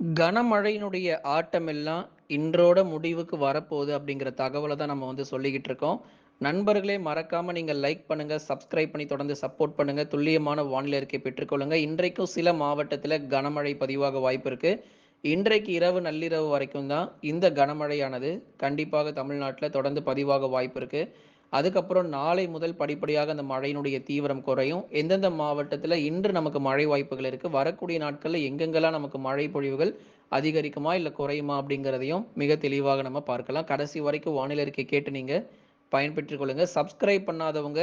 கனமழையினுடைய ஆட்டமெல்லாம் இன்றோட முடிவுக்கு வரப்போகுது அப்படிங்கிற தகவலை தான் நம்ம வந்து சொல்லிக்கிட்டு இருக்கோம். நண்பர்களே மறக்காமல் நீங்கள் லைக் பண்ணுங்கள் சப்ஸ்கிரைப் பண்ணி தொடர்ந்து சப்போர்ட் பண்ணுங்கள் துல்லியமான வானிலை அறிக்கை பெற்றுக்கொள்ளுங்க. இன்றைக்கும் சில மாவட்டத்தில் கனமழை பதிவாக வாய்ப்பு இருக்குது இன்றைக்கு இரவு நள்ளிரவு வரைக்கும் தான் இந்த கனமழையானது கண்டிப்பாக தமிழ்நாட்டில் தொடர்ந்து பதிவாக வாய்ப்பு இருக்குது அதுக்கப்புறம் நாளை முதல் படிப்படியாக அந்த மழையினுடைய தீவிரம் குறையும். எந்தெந்த மாவட்டத்தில் இன்று நமக்கு மழை வாய்ப்புகள் இருக்குது வரக்கூடிய நாட்களில் எங்கெங்கெல்லாம் நமக்கு மழை பொழிவுகள் அதிகரிக்குமா இல்லை குறையுமா அப்படிங்கிறதையும் மிக தெளிவாக நம்ம பார்க்கலாம். கடைசி வரைக்கும் வானிலை இருக்கை கேட்டு நீங்கள் பயன்பெற்றுக் கொள்ளுங்க. சப்ஸ்கிரைப் பண்ணாதவங்க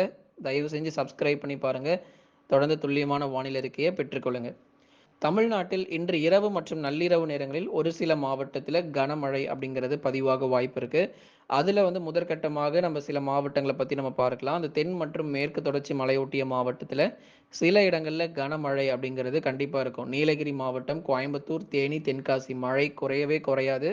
தயவு செஞ்சு சப்ஸ்கிரைப் பண்ணி பாருங்கள் தொடர்ந்து துல்லியமான வானிலை இருக்கையை பெற்றுக்கொள்ளுங்கள் தமிழ்நாட்டில் இன்று இரவு மற்றும் நள்ளிரவு நேரங்களில் ஒரு சில மாவட்டத்தில் கனமழை அப்படிங்கிறது பதிவாக வாய்ப்பு இருக்கு. அதில் வந்து முதற்கட்டமாக நம்ம சில மாவட்டங்களை பற்றி நம்ம பார்க்கலாம். அந்த தென் மற்றும் மேற்கு தொடர்ச்சி மலையொட்டிய மாவட்டத்தில் சில இடங்களில் கனமழை அப்படிங்கிறது கண்டிப்பாக இருக்கும். நீலகிரி மாவட்டம் கோயம்புத்தூர் தேனி தென்காசி மழை குறையவே குறையாது.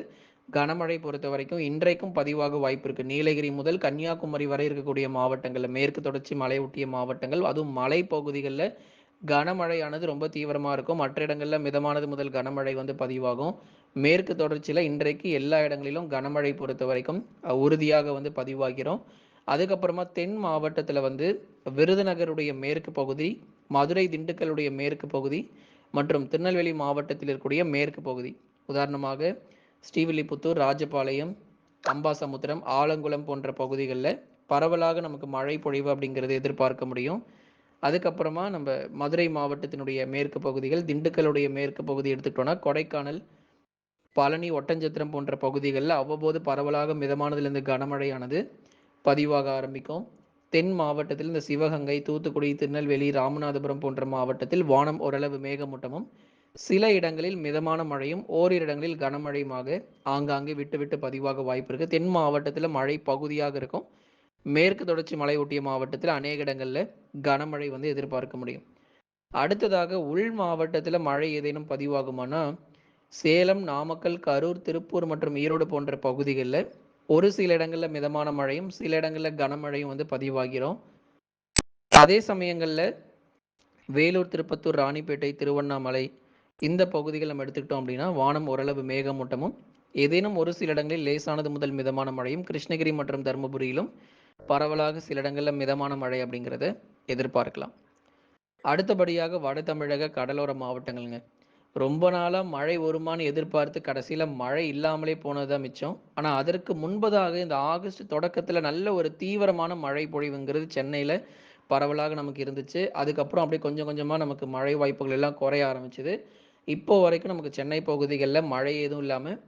கனமழை பொறுத்த வரைக்கும் இன்றைக்கும் பதிவாக வாய்ப்பு இருக்கு. நீலகிரி முதல் கன்னியாகுமரி வரை இருக்கக்கூடிய மாவட்டங்களில் மேற்கு தொடர்ச்சி மலையொட்டிய மாவட்டங்கள் அதுவும் மலை பகுதிகளில் கனமழையானது ரொம்ப தீவிரமாக இருக்கும். மற்ற இடங்களில் மிதமானது முதல் கனமழை வந்து பதிவாகும். மேற்கு தொடர்ச்சியில் இன்றைக்கு எல்லா இடங்களிலும் கனமழை பொறுத்த வரைக்கும் உறுதியாக வந்து பதிவாகிறோம். அதுக்கப்புறமா தென் மாவட்டத்தில் வந்து விருதுநகருடைய மேற்கு பகுதி மதுரை திண்டுக்கலுடைய மேற்கு பகுதி மற்றும் திருநெல்வேலி மாவட்டத்தில் இருக்கக்கூடிய மேற்கு பகுதி. உதாரணமாக ஸ்ரீவில்லிபுத்தூர் ராஜபாளையம் அம்பாசமுத்திரம் ஆலங்குளம் போன்ற பகுதிகளில் பரவலாக நமக்கு மழை பொழிவு அப்படிங்கிறது எதிர்பார்க்க முடியும். அதுக்கப்புறமா நம்ம மதுரை மாவட்டத்தினுடைய மேற்கு பகுதிகள் திண்டுக்கல்லுடைய மேற்கு பகுதி எடுத்துக்கிட்டோம்னா கொடைக்கானல் பழனி ஒட்டஞ்சத்திரம் போன்ற பகுதிகளில் அவ்வப்போது பரவலாக மிதமானதிலிருந்து கனமழையானது பதிவாக ஆரம்பிக்கும். தென் மாவட்டத்தில் இந்த சிவகங்கை தூத்துக்குடி திருநெல்வேலி ராமநாதபுரம் போன்ற மாவட்டத்தில் வானம் ஓரளவு மேகமூட்டமும் சில இடங்களில் மிதமான மழையும் ஓரிரு இடங்களில் கனமழையுமாக ஆங்காங்கே விட்டு விட்டு பதிவாக வாய்ப்பு இருக்குது தென் மாவட்டத்தில் மழை பகுதியாக இருக்கும். மேற்கு தொடர்ச்சி மலை ஒட்டிய மாவட்டத்தில் அநேக இடங்களில் கனமழை வந்து எதிர்பார்க்க முடியும். அடுத்ததாக உள் மாவட்டத்தில் மழை ஏதேனும் பதிவாகுமானா சேலம் நாமக்கல் கரூர் திருப்பூர் மற்றும் ஈரோடு போன்ற பகுதிகளில் ஒரு சில இடங்களில் மிதமான மழையும் சில இடங்களில் கனமழையும் வந்து பதிவாகிறோம். அதே சமயங்களில் வேலூர் திருப்பத்தூர் ராணிப்பேட்டை திருவண்ணாமலை இந்த பகுதிகள் நம்ம எடுத்துக்கிட்டோம் அப்படின்னா வானம் ஓரளவு மேகமூட்டமும் ஏதேனும் ஒரு சில இடங்களில் லேசானது முதல் மிதமான மழையும் கிருஷ்ணகிரி மற்றும் தருமபுரியிலும் பரவலாக சில இடங்களில் மிதமான மழை அப்படிங்கிறத எதிர்பார்க்கலாம். அடுத்தபடியாக வட தமிழக கடலோர மாவட்டங்கள்ங்க. ரொம்ப நாளாக மழை வருமான்னு எதிர்பார்த்து கடைசியில் மழை இல்லாமலே போனதுதான் மிச்சம். ஆனால் அதற்கு முன்பதாக இந்த ஆகஸ்ட் தொடக்கத்தில் நல்ல ஒரு தீவிரமான மழை பொழிவுங்கிறது சென்னையில் பரவலாக நமக்கு இருந்துச்சு. அதுக்கப்புறம் அப்படியே கொஞ்சம் கொஞ்சமாக நமக்கு மழை வாய்ப்புகள் எல்லாம் குறைய ஆரம்பிச்சுது. இப்போ வரைக்கும் நமக்கு சென்னை பகுதிகளில் மழை எதுவும் இல்லாமல்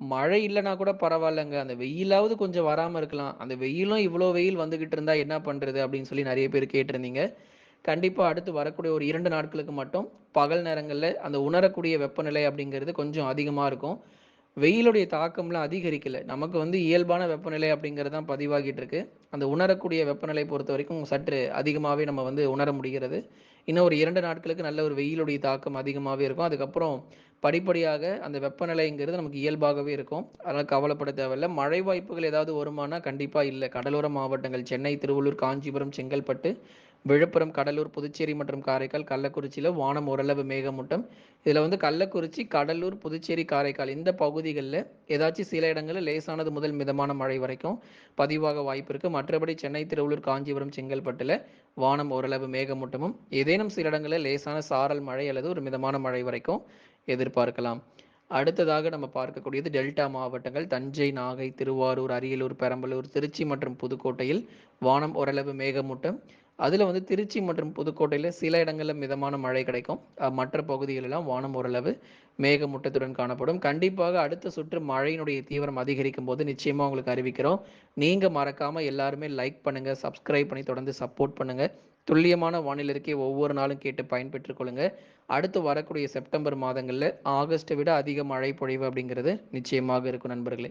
மழை இல்லைனா கூட பரவாயில்லைங்க. அந்த வெயிலாவது கொஞ்சம் வராமல் இருக்கலாம். அந்த வெயிலும் இவ்வளோ வெயில் வந்துகிட்டு இருந்தா என்ன பண்ணுறது அப்படின்னு சொல்லி நிறைய பேர் கேட்டிருந்தீங்க. கண்டிப்பாக அடுத்து வரக்கூடிய ஒரு இரண்டு நாட்களுக்கு மட்டும் பகல் நேரங்களில் அந்த உணரக்கூடிய வெப்பநிலை அப்படிங்கிறது கொஞ்சம் அதிகமாக இருக்கும். வெயிலுடைய தாக்கம்லாம் அதிகரிக்கல. நமக்கு வந்து இயல்பான வெப்பநிலை அப்படிங்கிறது தான் பதிவாகிட்டு இருக்கு. அந்த உணரக்கூடிய வெப்பநிலை பொறுத்த வரைக்கும் சற்று அதிகமாகவே நம்ம வந்து உணர முடிகிறது. இன்னும் ஒரு இரண்டு நாட்களுக்கு நல்ல ஒரு வெயிலுடைய தாக்கம் அதிகமாகவே இருக்கும். அதுக்கப்புறம் படிப்படியாக அந்த வெப்பநிலைங்கிறது நமக்கு இயல்பாகவே இருக்கும். அதனால் கவலைப்பட தேவையில்ல. மழை வாய்ப்புகள் ஏதாவது வருமானா கண்டிப்பாக இல்லை. கடலோர மாவட்டங்கள் சென்னை திருவள்ளூர் காஞ்சிபுரம் செங்கல்பட்டு விழுப்புரம் கடலூர் புதுச்சேரி மற்றும் காரைக்கால் கள்ளக்குறிச்சியில் வானம் ஓரளவு மேகமூட்டம். இதில் வந்து கள்ளக்குறிச்சி கடலூர் புதுச்சேரி காரைக்கால் இந்த பகுதிகளில் ஏதாச்சும் சில இடங்களில் லேசானது முதல் மிதமான மழை வரைக்கும் பதிவாக வாய்ப்பு இருக்குது மற்றபடி சென்னை திருவள்ளூர் காஞ்சிபுரம் செங்கல்பட்டில் வானம் ஓரளவு மேகமூட்டமும் ஏதேனும் சில இடங்களில் லேசான சாரல் மழை அல்லது ஒரு மிதமான மழை வரைக்கும் எதிர்பார்க்கலாம். அடுத்ததாக நம்ம பார்க்கக்கூடியது டெல்டா மாவட்டங்கள். தஞ்சை நாகை திருவாரூர் அரியலூர் பெரம்பலூர் திருச்சி மற்றும் புதுக்கோட்டையில் வானம் ஓரளவு மேகமூட்டம். அதில் வந்து திருச்சி மற்றும் புதுக்கோட்டையில் சில இடங்களில் மிதமான மழை கிடைக்கும். மற்ற பகுதிகளெல்லாம் வானம் ஓரளவு மேகமூட்டத்துடன் காணப்படும். கண்டிப்பாக அடுத்த சுற்று மழையினுடைய தீவிரம் அதிகரிக்கும் போது நிச்சயமாக உங்களுக்கு அறிவிக்கிறோம். நீங்கள் மறக்காமல் எல்லாருமே லைக் பண்ணுங்கள் சப்ஸ்கிரைப் பண்ணி தொடர்ந்து சப்போர்ட் பண்ணுங்கள் துல்லியமான வானிலை ஒவ்வொரு நாளும் கேட்டு பயன்பெற்றுக் கொள்ளுங்க. அடுத்து வரக்கூடிய செப்டம்பர் மாதங்களில் ஆகஸ்ட்டை விட அதிக மழை பொழிவு அப்படிங்கிறது நிச்சயமாக இருக்கும் நண்பர்களே.